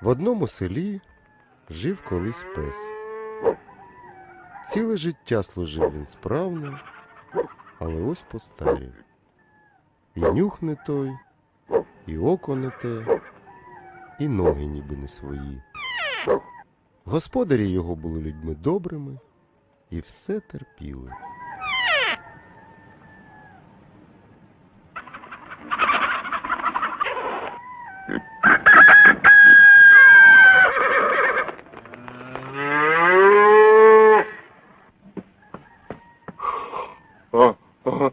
В одному селі жив колись пес. Ціле життя служив він справно, але ось постарів. І нюх не той, і око не те, і ноги ніби не свої. Господарі його були людьми добрими і все терпіли. Та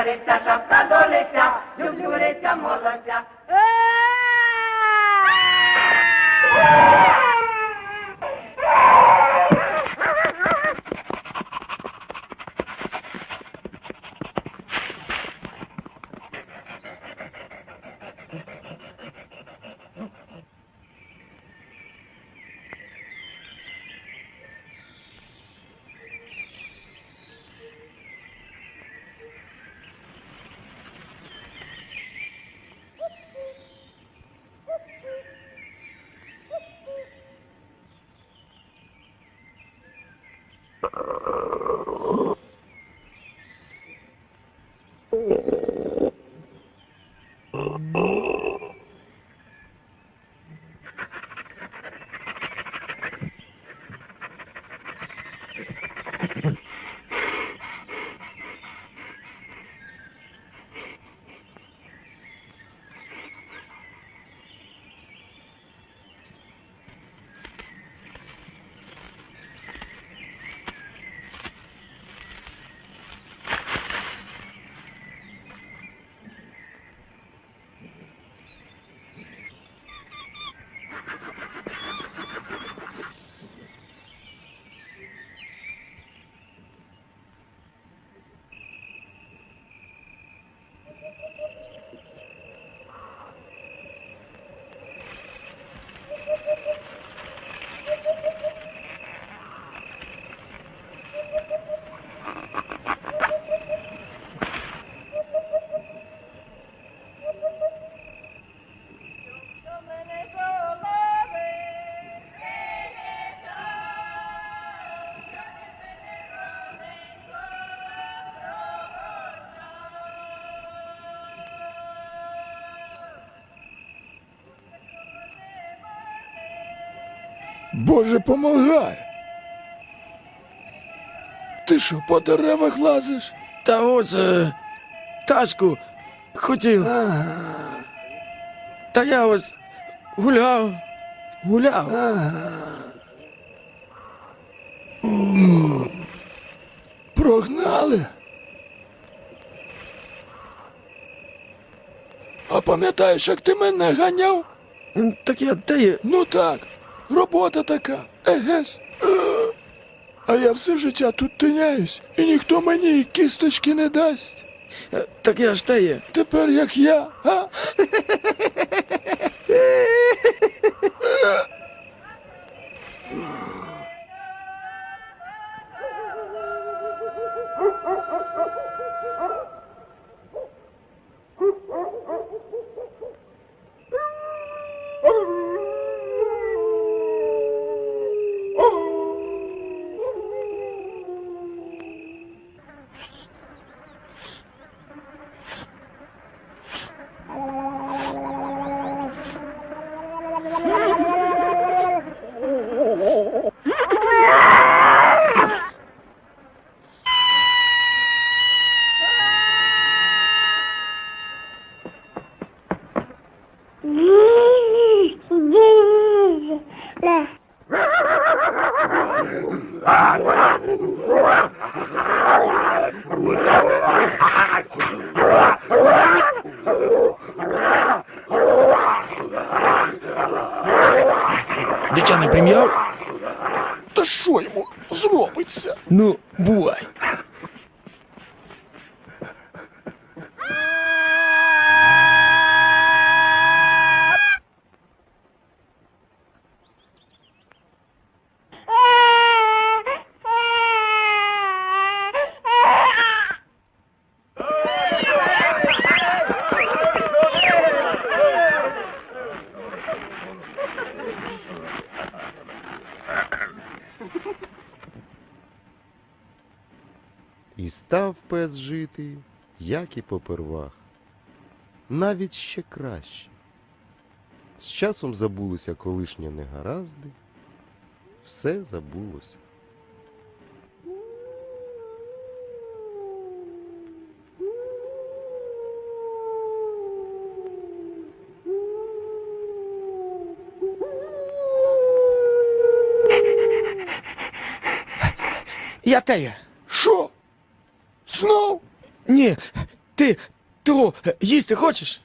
খাবারের চাষ Uh... Боже, помагай. Ти що, по деревах лазиш? Та ось е, тачку хотів. Та я ось гуляв, гуляв. Прогнали. А пам'ятаєш, як ти мене ганяв? Так я де є? Ну так, робота така. Егес. А я все життя тут тиняюсь, і ніхто мені і кісточки не дасть. Так я ж те є. Тепер як я, а? Що йому зробиться? Ну, бувай. І став пес жити, як і попервах, навіть ще краще. З часом забулися колишні негаразди, все забулося. Я тея. Що? Знов? Ні, ти того їсти хочеш?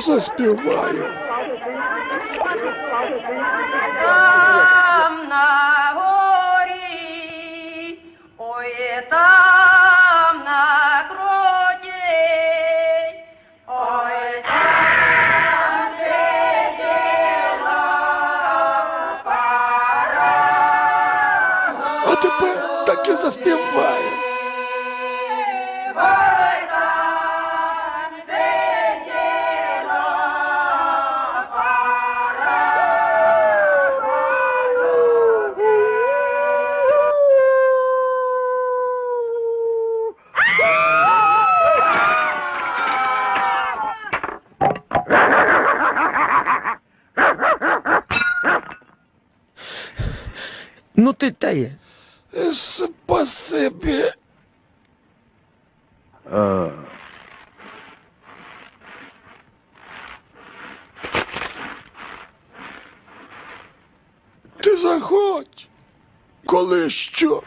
заспіваю. Там на горі, ой, там на кроті, ой, там сиділа пара. А тепер так і заспіваю. Спасибі. Ти заходь, коли що.